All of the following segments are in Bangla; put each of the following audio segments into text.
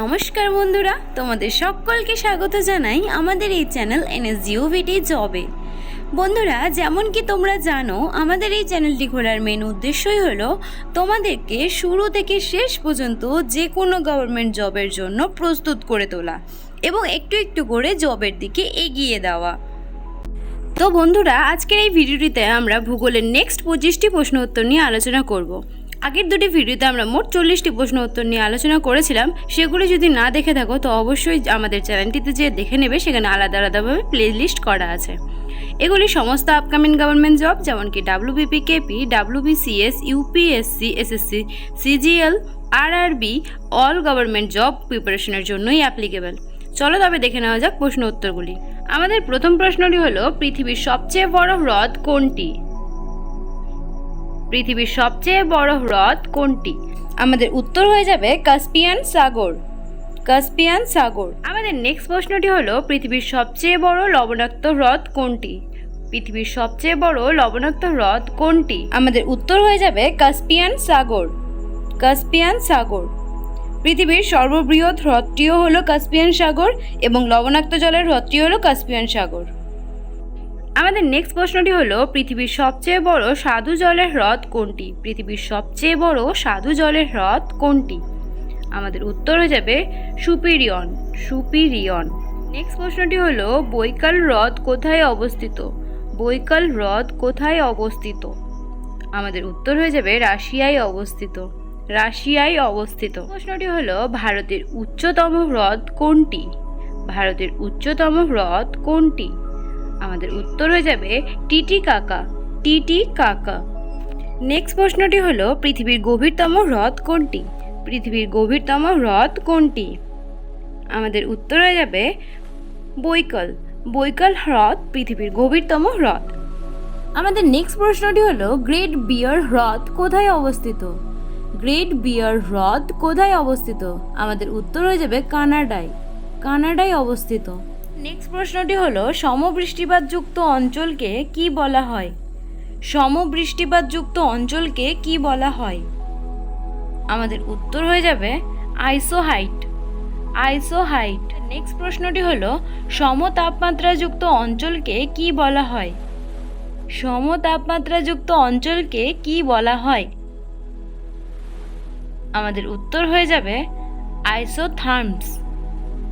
নমস্কার বন্ধুরা, তোমাদের সকলকে স্বাগত জানাই আমাদের এই চ্যানেল এনএসজিওভিটি জবে। বন্ধুরা, যেমন কি তোমরা জানো, আমাদের এই চ্যানেলটি খোলার মেন উদ্দেশ্যই হলো তোমাদেরকে শুরু থেকে শেষ পর্যন্ত যে কোনো গভর্নমেন্ট জবের জন্য প্রস্তুত করে তোলা এবং একটু একটু করে জবের দিকে এগিয়ে দেওয়া। তো বন্ধুরা, আজকের এই ভিডিওটিতে আমরা ভূগোলের নেক্সট পঁচিশটি প্রশ্ন উত্তর নিয়ে আলোচনা করব। আগের দুটি ভিডিওতে আমরা মোট চল্লিশটি প্রশ্ন উত্তর নিয়ে আলোচনা করেছিলাম। সেগুলি যদি না দেখে থাকো, তো অবশ্যই আমাদের চ্যানেলটিতে যে দেখে নেবে, সেখানে আলাদা আলাদাভাবে প্লে লিস্ট করা আছে। এগুলি সমস্ত আপকামিং গভর্নমেন্ট জব যেমন কি WBP KP WBCS UPSC SSC CGL RRB all government job প্রিপারেশনের জন্যই অ্যাপ্লিকেবল চলো তবে দেখে নেওয়া যাক প্রশ্ন উত্তরগুলি। আমাদের প্রথম প্রশ্নটি হলো, পৃথিবীর সবচেয়ে বড় হ্রদ কোনটি? পৃথিবীর সবচেয়ে বড় হ্রদ কোনটি? আমাদের উত্তর হয়ে যাবে কাস্পিয়ান সাগর। কাস্পিয়ান সাগর। আমাদের নেক্সট প্রশ্নটি হলো, পৃথিবীর সবচেয়ে বড় লবণাক্ত হ্রদ কোনটি? পৃথিবীর সবচেয়ে বড় লবণাক্ত হ্রদ কোনটি? আমাদের উত্তর হয়ে যাবে কাস্পিয়ান সাগর। কাস্পিয়ান সাগর। পৃথিবীর সর্ববৃহৎ হ্রদটিও হলো কাস্পিয়ান সাগর এবং লবণাক্ত জলের হ্রদটি হলো কাস্পিয়ান সাগর। আমাদের নেক্সট প্রশ্নটি হলো, পৃথিবীর সবচেয়ে বড় সাধু জলের হ্রদ কোনটি? পৃথিবীর সবচেয়ে বড় সাধু জলের হ্রদ কোনটি? আমাদের উত্তর হয়ে যাবে সুপিরিয়ন সুপিরিয়ন। নেক্সট প্রশ্নটি হলো, বৈকাল হ্রদ কোথায় অবস্থিত? বৈকাল হ্রদ কোথায় অবস্থিত? আমাদের উত্তর হয়ে যাবে, রাশিয়ায় অবস্থিত। রাশিয়ায় অবস্থিত। প্রশ্নটি হলো, ভারতের উচ্চতম হ্রদ কোনটি? ভারতের উচ্চতম হ্রদ কোনটি? আমাদের উত্তর হয়ে যাবে টিটি কাকা টিটি কাকা। নেক্সট প্রশ্নটি হলো, পৃথিবীর গভীরতম হ্রদ কোনটি? পৃথিবীর গভীরতম হ্রদ কোনটি? আমাদের উত্তর হয়ে যাবে বৈকল। বৈকল হ্রদ, পৃথিবীর গভীরতম হ্রদ। আমাদের নেক্সট প্রশ্নটি হলো, গ্রেট বিয়ার হ্রদ কোথায় অবস্থিত? গ্রেট বিয়ার হ্রদ কোথায় অবস্থিত? আমাদের উত্তর হয়ে যাবে কানাডায়। কানাডায় অবস্থিত। নেক্সট প্রশ্নটি হলো সমবৃষ্টিপাতযুক্ত অঞ্চলকে কি বলা হয়? সমবৃষ্টিপাতযুক্ত অঞ্চলকে কি বলা হয়? আমাদের উত্তর হয়ে যাবে আইসোহাইট। আইসোহাইট। নেক্সট প্রশ্নটি হলো, সমতাপমাত্রাযুক্ত অঞ্চলকে কি বলা হয়? সমতাপমাত্রাযুক্ত অঞ্চলকে কি বলা হয়? আমাদের উত্তর হয়ে যাবে আইসোথার্মস।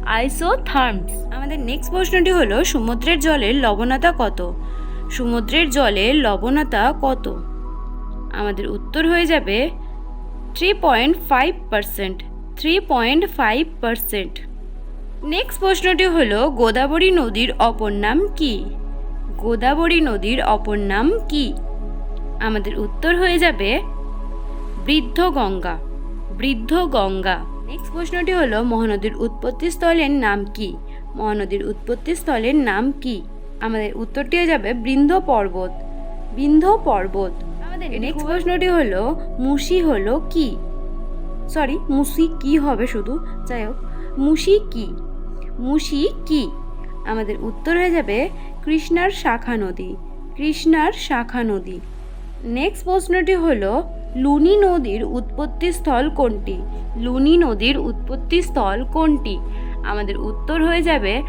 আইসোথার্মস। আমাদের নেক্সট প্রশ্নটি হলো, সমুদ্রের জলের লবণতা কত? সমুদ্রের জলের লবণতা কত? আমাদের উত্তর হয়ে যাবে three point five percent three point five percent next প্রশ্নটি হলো, গোদাবরী নদীর অপর নাম কি? গোদাবরী নদীর অপর নাম কি? আমাদের উত্তর হয়ে যাবে বৃদ্ধ গঙ্গা বৃদ্ধ গঙ্গা নেক্সট প্রশ্নটি হলো মহানদীর উৎপত্তি স্থলের নাম কি? মহানদীর উৎপত্তি স্থলের নাম কি? আমাদের উত্তরটি হয়ে যাবে বৃন্দ পর্বত। বৃন্দ পর্বত। আমাদের নেক্সট প্রশ্নটি হলো মুসি হলো কি? সরি মুসি কি হবে শুধু? যাই হোক মুসি কি? মুসি কি? আমাদের উত্তর হয়ে যাবে কৃষ্ণার শাখা নদী। কৃষ্ণার শাখা নদী। নেক্সট প্রশ্নটি হলো লুনি নদীর উৎপত্তি স্থল কোনটি? লুনি নদীর উৎপত্তি স্থল কোনটি? আমাদের উত্তর হয়ে যাবে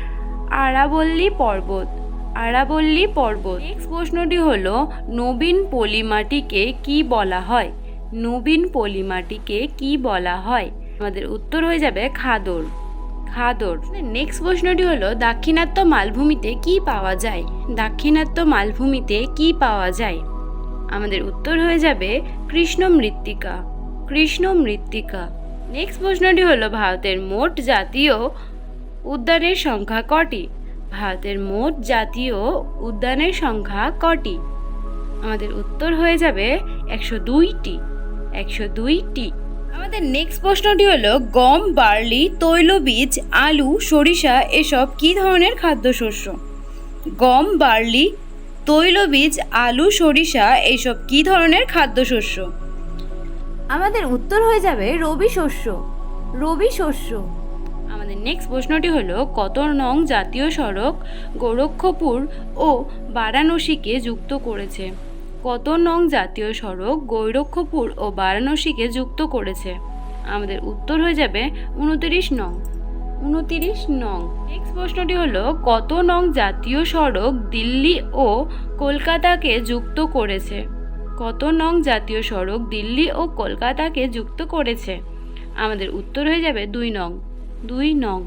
আরাবল্লী পর্বত। আরাবল্লী পর্বত। নেক্সট প্রশ্নটি হলো, নবীন পলিমাটিকে কি বলা হয়? নবীন পলিমাটিকে কি বলা হয়? আমাদের উত্তর হয়ে যাবে খাদর। খাদর। নেক্সট প্রশ্নটি হলো, দাক্ষিণাত্য মালভূমিতে কি পাওয়া যায়? দাক্ষিণাত্য মালভূমিতে কি পাওয়া যায়? আমাদের উত্তর হয়ে যাবে কৃষ্ণ মৃত্তিকা। কৃষ্ণ মৃত্তিকা। নেক্সট প্রশ্নটি হলো, ভারতের মোট জাতীয় উদ্যানের সংখ্যা কটি? ভারতের মোট জাতীয় উদ্যানের সংখ্যা কটি? আমাদের উত্তর হয়ে যাবে একশো দুইটি। একশো দুইটি। আমাদের নেক্সট প্রশ্নটি হলো, গম, বার্লি, তৈলবীজ, আলু, সরিষা, এসব কী ধরনের খাদ্যশস্য? গম, বার্লি তৈলবীজ আলু সরিষা এইসব কী ধরনের খাদ্যশস্য? আমাদের উত্তর হয়ে যাবে রবি শস্য। রবি শস্য। আমাদের নেক্সট প্রশ্নটি হলো কত নং জাতীয় সড়ক গোরক্ষপুর ও বারাণসীকে যুক্ত করেছে? কত নং জাতীয় সড়ক গৈরক্ষপুর ও বারাণসীকে যুক্ত করেছে? আমাদের উত্তর হয়ে যাবে উনতিরিশ নং। উনতিরিশ নং। নেক্সট প্রশ্নটি হলো, কত নং জাতীয় সড়ক দিল্লি ও কলকাতাকে যুক্ত করেছে? কত নং জাতীয় সড়ক দিল্লি ও কলকাতাকে যুক্ত করেছে? আমাদের উত্তর হয়ে যাবে দুই নং দুই নং।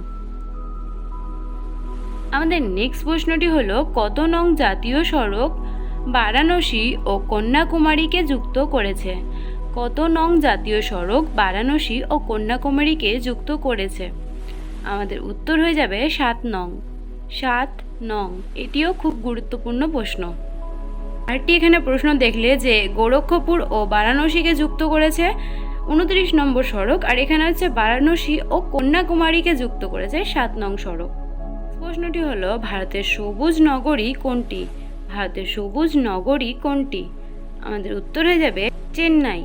আমাদের নেক্সট প্রশ্নটি হলো, কত নং জাতীয় সড়ক বারাণসী ও কন্যাকুমারীকে যুক্ত করেছে? কত নং জাতীয় সড়ক বারাণসী ও কন্যাকুমারীকে যুক্ত করেছে? আমাদের উত্তর হয়ে যাবে সাত নং। সাত নং, এটিও খুব গুরুত্বপূর্ণ প্রশ্ন। আরেকটি এখানে প্রশ্ন দেখলে যে গোরক্ষপুর ও বারাণসীকে যুক্ত করেছে উনত্রিশ নম্বর সড়ক, আর এখানে হচ্ছে বারাণসী ও কন্যাকুমারীকে যুক্ত করেছে সাত নং সড়ক। প্রশ্নটি হলো, ভারতের সবুজ নগরী কোনটি? ভারতের সবুজ নগরী কোনটি? আমাদের উত্তর হয়ে যাবে চেন্নাই।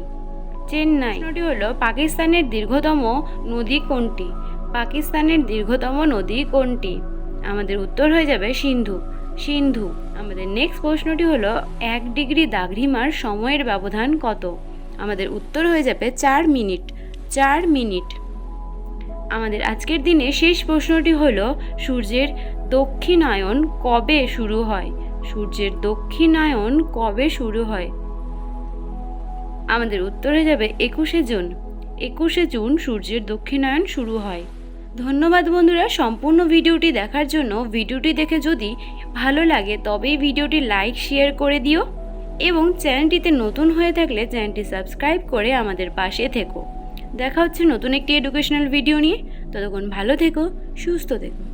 চেন্নাই। প্রশ্নটি হলো, পাকিস্তানের দীর্ঘতম নদী কোনটি? পাকিস্তানের দীর্ঘতম নদী কোনটি? আমাদের উত্তর হয়ে যাবে সিন্ধু। সিন্ধু, আমাদের নেক্সট প্রশ্নটি হলো, এক ডিগ্রি দাঘ্রিমার সময়ের ব্যবধান কত? আমাদের উত্তর হয়ে যাবে চার মিনিট। চার মিনিট। আমাদের আজকের দিনে শেষ প্রশ্নটি হলো, সূর্যের দক্ষিণায়ন কবে শুরু হয়? সূর্যের দক্ষিণায়ন কবে শুরু হয়? আমাদের উত্তর হয়ে যাবে একুশে জুন। একুশে জুন সূর্যের দক্ষিণায়ন শুরু হয়। ধন্যবাদ বন্ধুরা, সম্পূর্ণ ভিডিওটি দেখার জন্য ভিডিওটি দেখে যদি ভালো লাগে তবেই ভিডিওটি লাইক, শেয়ার করে দিও এবং চ্যানেলটিতে নতুন হয়ে থাকলে চ্যানেলটি সাবস্ক্রাইব করে আমাদের পাশে থেকো। দেখা হচ্ছে নতুন একটি এডুকেশনাল ভিডিও নিয়ে। ততক্ষণ ভালো থেকো, সুস্থ থেকো।